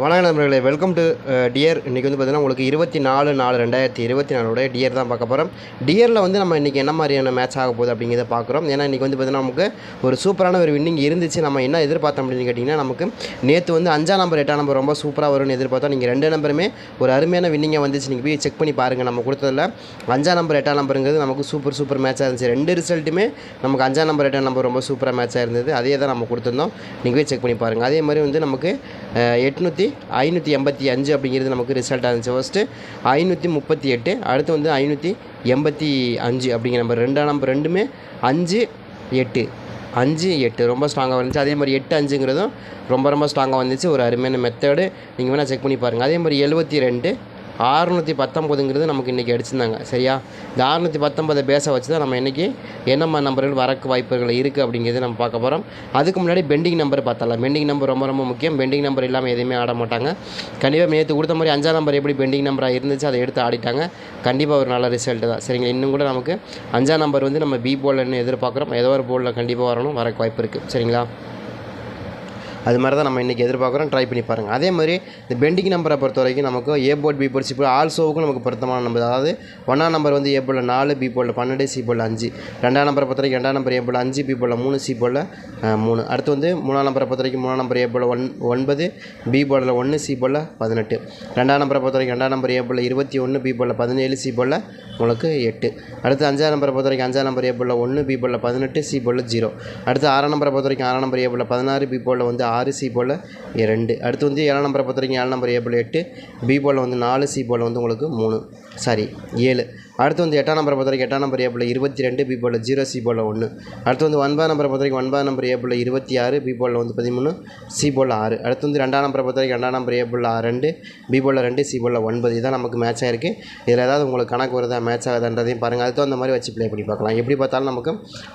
வணக்க நண்பர்களே welcome to dear இன்றைக்கி வந்து பார்த்திங்கன்னா உங்களுக்கு இருபத்தி நாலு நாலு ரெண்டாயிரத்தி இருபத்தி நாலோட டியர் தான் பார்க்க போகிறோம் டியரில் வந்து நம்ம இன்றைக்கி என்ன மாதிரியான மேட்ச் ஆக போகுது அப்படிங்கிறத பார்க்குறோம். ஏன்னா இன்றைக்கி வந்து பார்த்திங்கன்னா நமக்கு ஒரு சூப்பரான ஒரு வின்னிங் இருந்துச்சு. நம்ம என்ன எதிர்பார்த்தோம் அப்படின்னு கேட்டிங்கன்னா நமக்கு நேற்று வந்து அஞ்சாம் நம்பர் எட்டாம் நம்பர் ரொம்ப சூப்பராக வரும்னு எதிர்பார்த்தோம். நீங்கள் ரெண்டு நம்பருமே ஒரு அருமையான வின்னிங்காக வந்துச்சு. நீங்கள் போய் செக் பண்ணி பாருங்கள் நம்ம கொடுத்ததில் அஞ்சாம் நம்பர் எட்டாம் நம்பருங்கிறது நமக்கு சூப்பர் சூப்பர் மேட்சாக இருந்துச்சு. ரெண்டு ரிசல்ட்டுமே நமக்கு அஞ்சாம் நம்பர் எட்டாம் நம்பர் ரொம்ப சூப்பராக மேட்சாக இருந்தது. அதே தான் நம்ம கொடுத்துருந்தோம். நீங்கள் போய் செக் பண்ணி பாருங்கள் அதே மாதிரி வந்து நமக்கு எட்நூற்றி ஐநூற்றி எண்பத்தி அஞ்சு அப்படிங்கிறது நமக்கு ரிசல்ட்டாக இருந்துச்சு. ஃபஸ்ட்டு ஐநூற்றி முப்பத்தி எட்டு அடுத்து வந்து ஐநூற்றி எண்பத்தி அஞ்சு அப்படிங்கிற நம்பர் ரெண்டாம் நம்பர் ரெண்டுமே அஞ்சு எட்டு. அஞ்சு எட்டு. ரொம்ப ஸ்ட்ராங்காக வந்துச்சு. அதே மாதிரி எட்டு அஞ்சுங்கிறதும் ரொம்ப ரொம்ப ஸ்ட்ராங்காக வந்துச்சு. ஒரு அருமையான மெத்தடு நீங்கள் வேணால் செக் பண்ணி பாருங்கள் அதே மாதிரி எழுபத்தி ரெண்டு அறுநூற்றி பத்தொம்போதுங்கிறது நமக்கு இன்றைக்கி அடிச்சிருந்தாங்க. சரியா? இந்த அறுநூற்றி பத்தொம்பதை பேச வச்சு தான் நம்ம இன்றைக்கி என்னம்மா நம்பர்கள் வரக்கு வாய்ப்புகள் இருக்குது அப்படிங்கிறது நம்ம பார்க்க போகிறோம் அதுக்கு முன்னாடி பெண்டிங் நம்பர் பார்த்தலாம். பெண்டிங் நம்பர் ரொம்ப ரொம்ப முக்கியம். பெண்டிங் நம்பர் இல்லாமல் எதுவுமே ஆட மாட்டாங்க. கண்டிப்பாக நேற்று கொடுத்த மாதிரி அஞ்சாம் நம்பர் எப்படி பெண்டிங் நம்பராக இருந்துச்சு அதை எடுத்து ஆடிட்டாங்க. கண்டிப்பாக ஒரு நல்ல ரிசல்ட் தான். சரிங்களா? இன்னும் கூட நமக்கு அஞ்சாம் நம்பர் வந்து நம்ம பி போலன்னு எதிர்பார்க்குறோம். ஏதோ ஒரு போலில் கண்டிப்பாக வரணும். வரக்கு வாய்ப்பு இருக்குது சரிங்களா? அது மாதிரி தான் நம்ம இன்றைக்கி எதிர்பார்க்குறோம். ட்ரை பண்ணி பாருங்கள் அதே மாதிரி இந்த பெண்டிங் நம்பரை பொறுத்த வரைக்கும் நமக்கு A board B board C board ஆல்சோவுக்கும் நமக்கு பொருத்தமான நம்பர் அதாவது ஒன்றாம் நம்பர் வந்து ஏ போர்டில் நாலு பி போர்டில் பன்னெண்டு சி போர்டில் அஞ்சு. ரெண்டாம் நம்பரை பொறுத்த வரைக்கும் ரெண்டாம் நம்பர் ஏ போர்டில் அஞ்சு பி போர்டில் மூணு சி போர்டில் மூணு. அடுத்து வந்து மூணாம் நம்பரை பொறுத்த வரைக்கும் மூணாம் நம்பர் ஏ போர்டில் ஒன் ஒன்பது பி போர்டில் ஒன்று சி போர்டில் பதினெட்டு. ரெண்டாம் நம்பரை பொறுத்த வரைக்கும் ரெண்டாம் நம்பர் ஏ போர்டில் இருபத்தி ஒன்று பி போர்டில் பதினேழு சி போர்டில் உங்களுக்கு எட்டு. அடுத்து அஞ்சாம் நம்பரை பொறுத்த வரைக்கும் அஞ்சாம் நம்பர் ஏ போர்டில் ஒன்று பி போர்டில் பதினெட்டு சி போர்டில் ஜீரோ அடுத்து ஆறாம் நம்பரை பொறுத்த வரைக்கும் ஆறாம் நம்பர் ஏ போர்டில் பதினாறு பி போர்டில் வந்து ஆறு ஆறு சி போல் ரெண்டு. அடுத்து வந்து ஏழாம் நம்பரை பொறுத்த வரைக்கும் ஏழு நம்பர் ஏ போல் எட்டு பி போல் வந்து நாலு சி போல் வந்து உங்களுக்கு மூணு. சாரி ஏழு. அடுத்து வந்து எட்டாம் நம்பரை பொறுத்த வரைக்கும் எட்டாம் நம்பர் ஏ போல் இருபத்தி ரெண்டு பி போல் ஜீரோ சி போல் ஒன்று. அடுத்து வந்து ஒன்பதாம் நம்பரை பொறுத்த வரைக்கும் ஒன்பதாம் நம்பர் ஏ போல் இருபத்தி ஆறு பி போல் வந்து பதிமூணு சி போல் ஆறு. அடுத்து வந்து ரெண்டாம் நம்பரை பொறுத்த வரைக்கும் ரெண்டாம் நம்பர் ஏ போல் ரெண்டு பி போல் ரெண்டு சி போல் ஒன்பது. இதான் நமக்கு மேட்ச் ஆகிருக்கு இதில் ஏதாவது உங்களுக்கு கணக்கு வருதா மேட்ச் ஆகுதுன்றதையும் பாருங்கள் அதுக்கு அந்த மாதிரி வச்சு ப்ளே பண்ணி பார்க்கலாம். எப்படி பார்த்தாலும் நமக்கு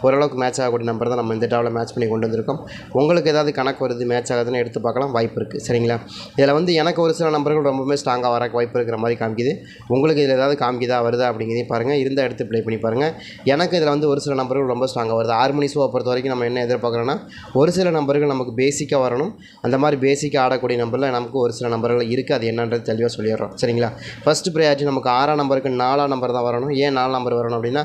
ஓரளவுக்கு மேட்ச் ஆகக்கூடிய நம்பர் தான் நம்ம இந்த டாவில் மேட்ச் பண்ணி கொண்டு வந்திருக்கோம். உங்களுக்கு ஏதாவது கணக்கு வருது மேட்ச் ஆகுதுன்னு எடுத்து பார்க்கலாம். வாய்ப்பு இருக்குது சரிங்களா? இதில் வந்து எனக்கு ஒரு சில நம்பர்கள் ரொம்பவுமே ஸ்ட்ராங்காக வர வாய்ப்பு இருக்கிற மாதிரி காமிக்குது. உங்களுக்கு இதில் ஏதாவது காமிக்குதா வருதா அப்படிங்கிறதையும் பாருங்கள் இருந்தால் எடுத்து ப்ளே பண்ணி பாருங்கள் எனக்கு இதில் வந்து ஒரு சில நம்பர்கள் ரொம்ப ஸ்ட்ராங்காக வருது. ஆறு மணி ஷோவை பொறுத்த வரைக்கும் நம்ம என்ன எதிர்பார்க்குறோன்னா ஒரு சில நம்பர்கள் நமக்கு பேசிக்காக வரணும். அந்த மாதிரி பேசிக்காக ஆடக்கூடிய நம்பரில் நமக்கு ஒரு சில நம்பர்கள் இருக்குது அது என்னன்றது தெளிவாக சொல்லிடுறோம். சரிங்களா? ஃபஸ்ட்டு ப்ரையாரிட்டி நமக்கு ஆறாம் நம்பருக்கு நாலாம் நம்பர் தான் வரணும். ஏன் நாலு நம்பர் வரணும் அப்படின்னா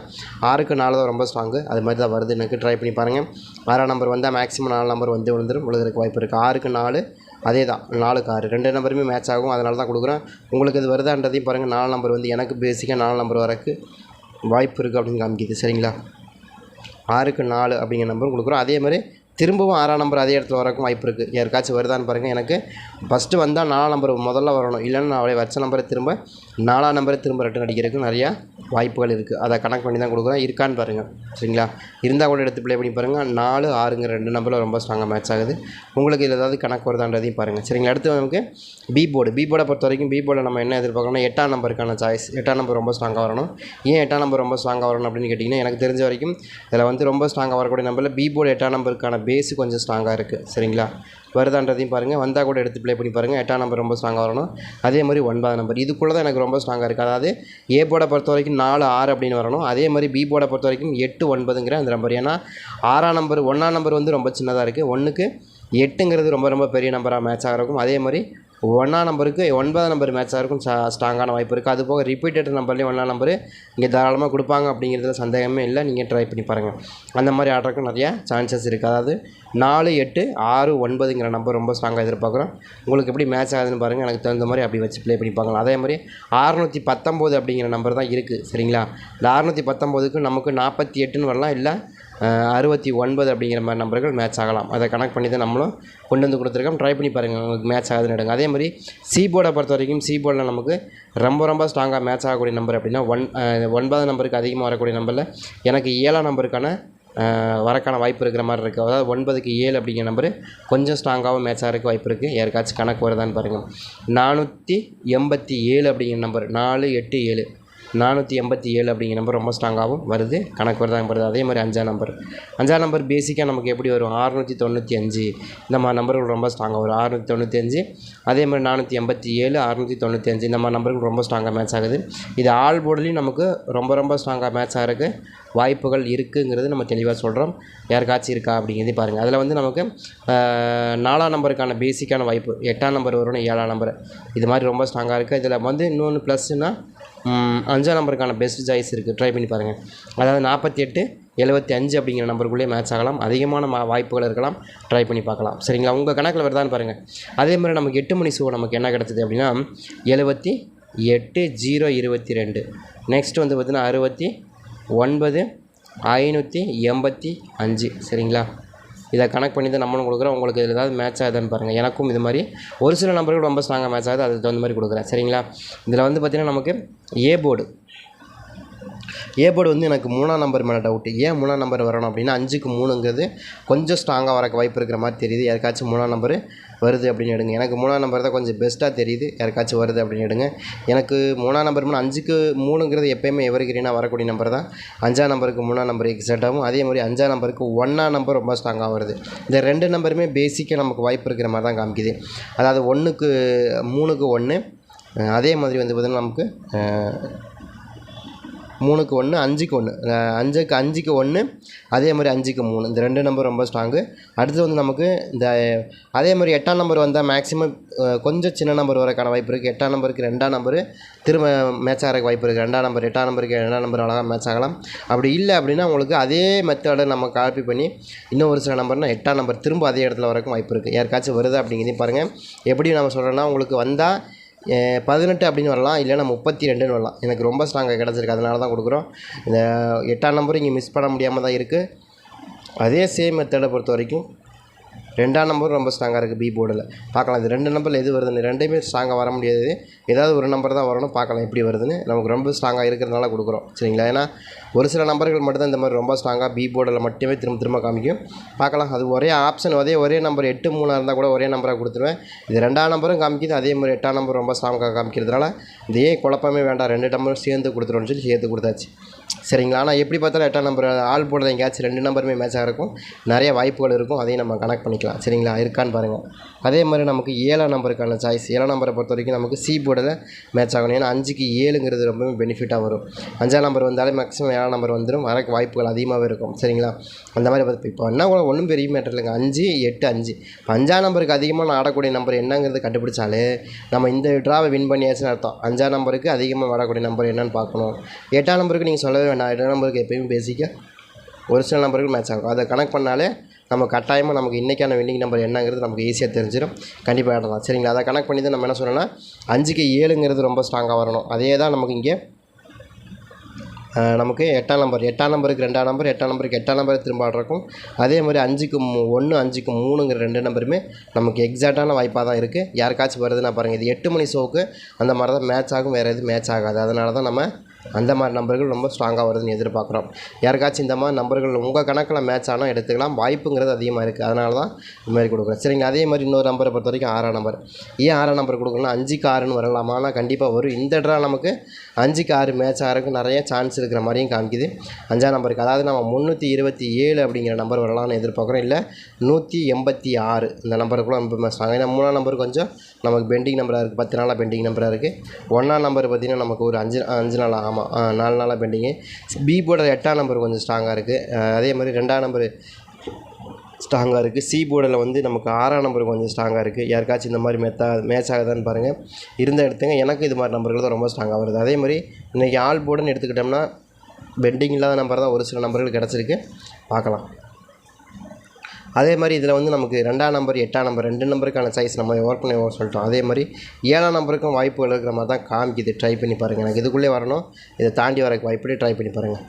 ஆறுக்கு நாலு தான் ரொம்ப ஸ்ட்ராங்கு அது மாதிரி தான் வருது. எனக்கு ட்ரை பண்ணி பாருங்கள் ஆறாம் நம்பர் வந்தால் மேக்ஸிமம் நாலு நம்பர் வந்து விழுந்துரும். விழுகிறதுக்கு வாய்ப்பு இருக்குது ஆறுக்கு நாலு அதே தான் நாலுக்கு ஆறு. ரெண்டு நம்பருமே மேட்ச் ஆகும். அதனால தான் கொடுக்குறேன். உங்களுக்கு இது வருதான்றதையும் பாருங்கள் நாலு நம்பர் வந்து எனக்கு பேசிக்காக நாலு நம்பர் வரக்கு வாய்ப்பு இருக்குது அப்படின்னு காமிக்குது. சரிங்களா? ஆறுக்கு நாலு அப்படிங்கிற நம்பரும் கொடுக்குறோம். அதே மாதிரி திரும்பவும் ஆறாம் நம்பர் அதே இடத்துல வரக்கும் வாய்ப்பு இருக்குது யாருக்காச்சும் வருதான்னு பாருங்கள் எனக்கு ஃபஸ்ட்டு வந்தால் நாலாம் நம்பர் முதல்ல வரணும். இல்லைன்னா நான் அவளை வச்ச நம்பரை திரும்ப நாலாம் நம்பரை திரும்ப ரிட்டன் அடிக்கிறதுக்கு நிறையா வாய்ப்புகள் இருக்குது அதை கணக்கு பண்ணி தான் கொடுக்குறேன் இருக்கான்னு பாருங்கள் சரிங்களா? இருந்தால் கூட எடுத்து ப்ளே பண்ணி பாருங்கள் நாலு ஆறுங்கிற ரெண்டு நம்பரில் ரொம்ப ஸ்ட்ராங்காக மேட்ச் ஆகுது. உங்களுக்கு இதில் ஏதாவது கணக்கு வருதான்றதையும் பாருங்கள் சரிங்களா? அடுத்து நமக்கு பி போர்டு பி போர்டை பொறுத்த வரைக்கும் பி போர்டில் நம்ம என்ன எதிர்பார்க்கணும்னா எட்டாம் நம்பருக்கான சாய்ஸ் எட்டாம் நம்பர் ரொம்ப ஸ்ட்ராங்காக வரணும். ஏன் எட்டாம் நம்பர் ரொம்ப ஸ்ட்ராங்காக வரணும் அப்படின்னு கேட்டிங்கன்னா எனக்கு தெரிஞ்ச வரைக்கும் இதில் வந்து ரொம்ப ஸ்ட்ராங்காக வரக்கூடிய நம்பரில் பி போர்டு எட்டாம் நம்பருக்கான பேஸு கொஞ்சம் ஸ்ட்ராங்காக இருக்குது சரிங்களா? வருதான்றதையும் பாருங்கள் வந்தால் கூட எடுத்து ப்ளே பண்ணி பாருங்கள் எட்டாம் நம்பர் ரொம்ப ஸ்ட்ராங்காக வரணும். அதே மாதிரி ஒன்பதாம் நம்பர் இதுக்குள்ளே தான் எனக்கு ரொம்ப ரொம்ப ஸ்ட்ராங்காக இருக்குது அதாவது ஏ போர்டை பொறுத்த வரைக்கும் நாலு ஆறு அப்படின்னு வரணும். அதே மாதிரி பி போர்டை பொறுத்த வரைக்கும் எட்டு ஒன்பதுங்கிற அந்த நம்பர் ஏன்னா ஆறாம் நம்பர் ஒன்றாம் நம்பர் வந்து ரொம்ப சின்னதாக இருக்குது ஒன்றுக்கு எட்டுங்கிறது ரொம்ப ரொம்ப பெரிய நம்பராக மேட்ச் ஆகிருக்கும் அதே மாதிரி ஒன்றா நம்பருக்கு ஒன்பதாம் நம்பர் மேட்ச் இருக்கும் ஸ்ட்ராங்கான வாய்ப்பு இருக்குது அது போக ரிப்பீட்டட் நம்பர்லேயும் ஒன்றாம் நம்பரு இங்கே தாராளமாக கொடுப்பாங்க அப்படிங்கிறதுல சந்தேகமே இல்லை. நீங்கள் ட்ரை பண்ணி பாருங்கள் அந்த மாதிரி ஆடுறதுக்கும் நிறையா சான்சஸ் இருக்குது அதாவது நாலு எட்டு ஆறு ஒன்பதுங்கிற நம்பர் ரொம்ப ஸ்ட்ராங்காக எதிர்பார்க்குறோம். உங்களுக்கு எப்படி மேட்ச் ஆகுதுன்னு பாருங்கள் எனக்கு தகுந்த மாதிரி அப்படி வச்சு ப்ளே பண்ணி பார்க்கலாம். அதே மாதிரி அறநூற்றி பத்தொம்போது அப்படிங்கிற நம்பர் தான் இருக்குது சரிங்களா? இந்த அறுநூற்றி பத்தொம்போதுக்கு நமக்கு நாற்பத்தி எட்டுன்னு வரலாம். இல்லை அறுபத்தி ஒன்பது அப்படிங்கிற மாதிரி நம்பர்கள் மேட்ச் ஆகலாம். அதை கனெக்ட் பண்ணி தான் நம்மளும் கொண்டு வந்து கொடுத்துருக்கோம். ட்ரை பண்ணி பாருங்கள் உங்களுக்கு மேட்ச் ஆகுதுன்னு எடுங்க. அதே மாதிரி சி போர்டை பொறுத்த வரைக்கும் சி போர்டில் நமக்கு ரொம்ப ரொம்ப ஸ்ட்ராங்காக மேட்ச் ஆகக்கூடிய நம்பர் அப்படின்னா ஒன் ஒன்பது நம்பருக்கு அதிகமாக வரக்கூடிய நம்பரில் எனக்கு ஏழாம் நம்பருக்கான வரக்கான வாய்ப்பு இருக்கிற மாதிரி இருக்குது அதாவது ஒன்பதுக்கு ஏழு அப்படிங்கிற நம்பர் கொஞ்சம் ஸ்ட்ராங்காகவும் மேட்ச் இருக்க வாய்ப்பு இருக்குது யாருக்காச்சும் கணக்கு வருதான்னு பாருங்கள் நானூற்றி எண்பத்தி ஏழு அப்படிங்கிற நம்பர் நாலு எட்டு ஏழு. நானூற்றி எண்பத்தி ஏழு அப்படிங்கிற நம்பர் ரொம்ப ஸ்ட்ராங்காகவும் வருது. கணக்கு வருதாங்க வருது? அதே மாதிரி அஞ்சாம் நம்பர் அஞ்சாம் நம்பர் பேசிக்காக நமக்கு எப்படி வரும்? ஆறுநூற்றி தொண்ணூற்றி அஞ்சு. இந்த மாதிரி நம்பர்கள் ரொம்ப ஸ்ட்ராங்காக வரும். ஆறுநூற்றி தொண்ணூற்றி அஞ்சு. அதே மாதிரி நானூற்றி எண்பத்தி ஏழு அறுநூற்றி தொண்ணூற்றி அஞ்சு. இந்த மாதிரி நம்பர்கள் ரொம்ப ஸ்ட்ராங்காக மேட்ச் ஆகுது. இது ஆல் போர்டுலேயும் நமக்கு ரொம்ப ரொம்ப ஸ்ட்ராங்காக மேட்ச் ஆகிறதுக்கு வாய்ப்புகள் இருக்குங்கிறது நம்ம தெளிவாக சொல்கிறோம் யாருக்காச்சும் இருக்கா அப்படிங்கிறதே பாருங்கள் அதில் வந்து நமக்கு நாலாம் நம்பருக்கான பேசிக்கான வாய்ப்பு. எட்டாம் நம்பர் வரும்னு ஏழாம் நம்பர் இது மாதிரி ரொம்ப ஸ்ட்ராங்காக இருக்குது இதில் வந்து இன்னொன்று ப்ளஸ்னால் அஞ்சாம் நம்பருக்கான பெஸ்ட் சாய்ஸ் இருக்குது ட்ரை பண்ணி பாருங்கள் அதாவது நாற்பத்தி எட்டு எழுபத்தி அஞ்சு அப்படிங்கிற நம்பருக்குள்ளேயே மேட்ச் ஆகலாம். அதிகமான மா வாய்ப்புகள் இருக்கலாம். ட்ரை பண்ணி பார்க்கலாம். சரிங்களா? உங்கள் கணக்கில் வருதான்னு பாருங்கள் அதே மாதிரி நமக்கு எட்டு மணி ஷோ நமக்கு என்ன கிடச்சிது அப்படின்னா எழுபத்தி எட்டு ஜீரோ இருபத்தி ரெண்டு நெக்ஸ்ட் வந்து பார்த்திங்கன்னா அறுபத்தி ஒன்பது ஐநூற்றி எண்பத்தி அஞ்சு. சரிங்களா? இதை கனெக்ட் பண்ணி தான் நம்மளும் கொடுக்குறோம். உங்களுக்கு இதில் ஏதாவது மேட்ச் ஆகுதுன்னு பாருங்கள் எனக்கும் இது மாதிரி ஒரு சில நம்பர்கள் ரொம்ப ஸ்ட்ராங்காக மேட்ச் ஆகுது. அதுக்கு தகுந்த மாதிரி கொடுக்குறேன். சரிங்களா? இதில் வந்து பார்த்திங்கன்னா நமக்கு ஏ போர்டு ஏ போர்டு வந்து எனக்கு மூணாம் நம்பர் மேலே டவுட்டு ஏன் மூணாம் நம்பர் வரணும் அப்படின்னா அஞ்சுக்கு மூணுங்கிறது கொஞ்சம் ஸ்ட்ராங்காக வரக்கு வாய்ப்பு இருக்கிற மாதிரி தெரியுது. யாருக்காச்சும் மூணாம் நம்பர் வருது அப்படின்னு எடுங்க. எனக்கு மூணாம் நம்பர் தான் கொஞ்சம் பெஸ்ட்டாக தெரியுது. யாருக்காச்சும் வருது அப்படின்னு எடுங்க. எனக்கு மூணாம் நம்பர் மூணு அஞ்சுக்கு மூணுங்கிறது எப்போயுமே எவர்கிரீனாக வரக்கூடிய நம்பர் தான். அஞ்சாம் நம்பருக்கு மூணாம் நம்பர் எக்ஸாக்டாகவும் அதே மாதிரி அஞ்சாம் நம்பருக்கு ஒன்றாம் நம்பர் ரொம்ப ஸ்ட்ராங்காக வருது. இந்த ரெண்டு நம்பருமே பேசிக்காக நமக்கு வாய்ப்பு இருக்கிற மாதிரி தான் காமிக்குது. அதாவது ஒன்றுக்கு மூணுக்கு ஒன்று அதே மாதிரி வந்து பார்த்திங்கன்னா நமக்கு மூணுக்கு ஒன்று அஞ்சுக்கு ஒன்று. அஞ்சுக்கு அஞ்சுக்கு ஒன்று அதே மாதிரி அஞ்சுக்கு மூணு. இந்த ரெண்டு நம்பர் ரொம்ப ஸ்ட்ராங்கு அடுத்து வந்து நமக்கு இந்த அதே மாதிரி எட்டாம் நம்பர் வந்தால் மேக்ஸிமம் கொஞ்சம் சின்ன நம்பர் வரக்கான வாய்ப்பு இருக்குது எட்டாம் நம்பருக்கு ரெண்டாம் நம்பர் திரும்ப மேட்ச் ஆகிறக்கு வாய்ப்பு இருக்குது ரெண்டாம் நம்பர் எட்டாம் நம்பருக்கு ரெண்டாம் நம்பர் அழகாக மேட்ச் ஆகலாம். அப்படி இல்லை அப்படின்னா உங்களுக்கு அதே மெத்தடை நம்ம காப்பி பண்ணி இன்னும் ஒரு சில நம்பர்னால் எட்டாம் நம்பர் திரும்ப அதே இடத்துல வரக்கும் வாய்ப்பு இருக்குது யாருக்காச்சும் வருது அப்படிங்கிறதையும் பாருங்கள் எப்படி நம்ம சொல்கிறோன்னா உங்களுக்கு வந்தால் பதினெட்டு அப்படின்னு வரலாம் இல்லைன்னா முப்பத்தி ரெண்டுன்னு வரலாம். எனக்கு ரொம்ப ஸ்ட்ராங்காக கிடச்சிருக்கு. அதனால தான் கொடுக்குறோம். இந்த எட்டாம் நம்பர் இங்கே மிஸ் பண்ண முடியாமல் தான் இருக்குது அதே சேம் மெத்தடை பொறுத்த வரைக்கும் ரெண்டாம் நம்பரும் ரொம்ப ஸ்ட்ராங்காக இருக்குது பி போர்டில் பார்க்கலாம் இது ரெண்டு நம்பரில் எது வருதுன்னு. ரெண்டுமே ஸ்ட்ராங்காக வர முடியாது. ஏதாவது ஒரு நம்பர் தான் வரணும். பார்க்கலாம் எப்படி வருதுன்னு. நமக்கு ரொம்ப ஸ்ட்ராங்காக இருக்கிறதுனால கொடுக்குறோம். சரிங்களா? ஏன்னா ஒரு சில நம்பர்கள் மட்டும்தான் இந்த மாதிரி ரொம்ப ஸ்ட்ராங்காக பி போர்டில் மட்டுமே திரும்ப திரும்ப காமிக்கும். பார்க்கலாம் அது ஒரே ஆப்ஷன் அதே ஒரே நம்பர் எட்டு மூணாக இருந்தால் கூட ஒரே நம்பராக கொடுத்துருவேன். இது ரெண்டாம் நம்பரும் காமிக்குது. அதே மாதிரி எட்டாம் நம்பர் ரொம்ப ஸ்ட்ராங்காக காமிக்கிறதுனால இதே குழப்பமே வேண்டாம். ரெண்டு நம்பரும் சேர்ந்து கொடுத்துருவோம்னு சொல்லி சேர்த்து கொடுத்தாச்சு. சரிங்களா? ஆனால் எப்படி பார்த்தாலும் எட்டாம் நம்பர் ஆள் போடுறது எங்கேயாச்சும் ரெண்டு நம்பருமே மேட்சாக இருக்கும் நிறைய வாய்ப்புகள் இருக்கும். அதையும் நம்ம கனெக்ட் பண்ணிக்கலாம். சரிங்களா? இருக்கான்னு பாருங்கள் அதே மாதிரி நமக்கு ஏழாம் நம்பருக்கான சாய்ஸ் ஏழாம் நம்பரை பொறுத்த வரைக்கும் நமக்கு சி போர்டில் மேட்ச் ஆகணும். ஏன்னா அஞ்சுக்கு ஏழுங்கிறது ரொம்பவே பெனிஃபிட்டாக வரும். அஞ்சாம் நம்பர் வந்தாலே மேக்ஸிமம் ஏழாம் நம்பர் வந்துடும் வரக்கு வாய்ப்புகள் அதிகமாகவே இருக்கும். சரிங்களா? அந்த மாதிரி பார்த்து இப்போ என்ன கூட ஒன்றும் பெரிய மேட்டர் இல்லைங்க. அஞ்சு எட்டு அஞ்சு. அஞ்சாம் நம்பருக்கு அதிகமாக நான் ஆடக்கூடிய நம்பர் என்னங்கிறது கண்டுபிடிச்சாலே நம்ம இந்த ட்ராவை வின் பண்ணியாச்சுன்னு அர்த்தம். அஞ்சாம் நம்பருக்கு அதிகமாக வரக்கூடிய நம்பர் என்னன்னு பார்க்கணும். எட்டாம் நம்பருக்கு நீங்கள் சொல்லவே நான் எட்டாம் நம்பருக்கு எப்பயுமே பேசிக்காக ஒரு சில நம்பர்கள் மேட்ச் ஆகும். அதை கனெக்ட் பண்ணாலே நம்ம கட்டாயமாக நமக்கு இன்றைக்கான வின்னிங் நம்பர் என்னங்கிறது நமக்கு ஈஸியாக தெரிஞ்சிடும் கண்டிப்பாக ஆடலாம் சரிங்களா? அதை கனெக்ட் பண்ணி தான் நம்ம என்ன சொல்லணும்னா அஞ்சுக்கு ஏழுங்கிறது ரொம்ப ஸ்ட்ராங்காக வரணும். அதே தான் நமக்கு இங்கே நமக்கு எட்டாம் நம்பர் எட்டாம் நம்பருக்கு ரெண்டாம் நம்பர் எட்டாம் நம்பருக்கு எட்டாம் நம்பர் திரும்ப ஆடுறக்கும். அதே மாதிரி அஞ்சுக்கு ஒன்று அஞ்சுக்கு மூணுங்கிற ரெண்டு நம்பருமே நமக்கு எக்ஸாக்டான வாய்ப்பாக தான் இருக்குது யாருக்காச்சும் வருதுன்னா பாருங்கள் இது எட்டு மணி ஷோவுக்கு அந்த மாதிரி தான் மேட்ச் ஆகும் வேறு எதுவும் மேட்ச் ஆகாது. அதனால தான் நம்ம அந்த மாதிரி நம்பர்கள் ரொம்ப ஸ்ட்ராங்காக வருதுன்னு எதிர்பார்க்குறோம். யாருக்காச்சும் இந்த மாதிரி நம்பர்கள் உங்கள் கணக்கில் மேட்ச் ஆனால் எடுத்துக்கலாம். வாய்ப்புங்கிறது அதிகமாக இருக்குது அதனால தான் இந்த மாதிரி கொடுக்குறேன். சரிங்க அதே மாதிரி இன்னொரு நம்பரை பொறுத்த வரைக்கும் ஆறாம் நம்பர் ஏன் ஆறாம் நம்பர் கொடுக்கணும் அஞ்சுக்கு ஆறுன்னு வரலாமா? ஆனால் கண்டிப்பாக வரும். இந்த ட்ரா நமக்கு அஞ்சுக்கு ஆறு மேட்ச் ஆகிறதுக்கு நிறைய சான்ஸ் இருக்கிற மாதிரியும் காமிக்குது. அஞ்சாம் நம்பருக்கு அதாவது நம்ம முந்நூற்றி இருபத்தி ஏழு அப்படிங்கிற நம்பர் வரலாம்னு எதிர்பார்க்குறோம். இல்லை நூற்றி எண்பத்தி ஆறு இந்த நம்பருக்குள்ளே ரொம்ப மேட்ச் ஆகும் ஏன்னா மூணாம் நம்பர் கொஞ்சம் நமக்கு பெண்டிங் நம்பராக இருக்குது பத்து நாளாக பெண்டிங் நம்பராக இருக்குது ஒன்றாம் நம்பர் பார்த்திங்கன்னா நமக்கு ஒரு அஞ்சு அஞ்சு நாளாக ஆமாம் ஆ, நாலு நாளாக பெண்டிங்கு பி போர்டில் எட்டாம் நம்பர் கொஞ்சம் ஸ்ட்ராங்காக இருக்குது அதே மாதிரி ரெண்டாம் நம்பர் ஸ்ட்ராங்காக இருக்குது சி போர்டில் வந்து நமக்கு ஆறாம் நம்பர் கொஞ்சம் ஸ்ட்ராங்காக இருக்குது யாருக்காச்சும் இந்த மாதிரி மெத்தா மேட்ச் ஆகுதான்னு பாருங்கள் இருந்த எடுத்துங்க எனக்கு இது மாதிரி நம்பர்கள் தான் ரொம்ப ஸ்ட்ராங்காக வருது. அதே மாதிரி இன்றைக்கி ஆல் போர்டுன்னு எடுத்துக்கிட்டோம்னா பெண்டிங் இல்லாத நம்பர் தான் ஒரு சில நம்பர்கள் கிடச்சிருக்கு. பார்க்கலாம். அதே மாதிரி இதில் வந்து நமக்கு ரெண்டாம் நம்பர் எட்டாம் நம்பர் ரெண்டு நம்பருக்கான சைஸ் நம்ம ஒர்க் பண்ணி சொல்லிட்டோம். அதே மாதிரி ஏழாம் நம்பருக்கும் வாய்ப்புகள் இருக்கிற மாதிரி தான் காமிக்குது. ட்ரை பண்ணி பாருங்கள் எனக்கு இதுக்குள்ளே வரணும். இதை தாண்டி வரக்கு வாய்ப்பு ட்ரை பண்ணி பாருங்கள்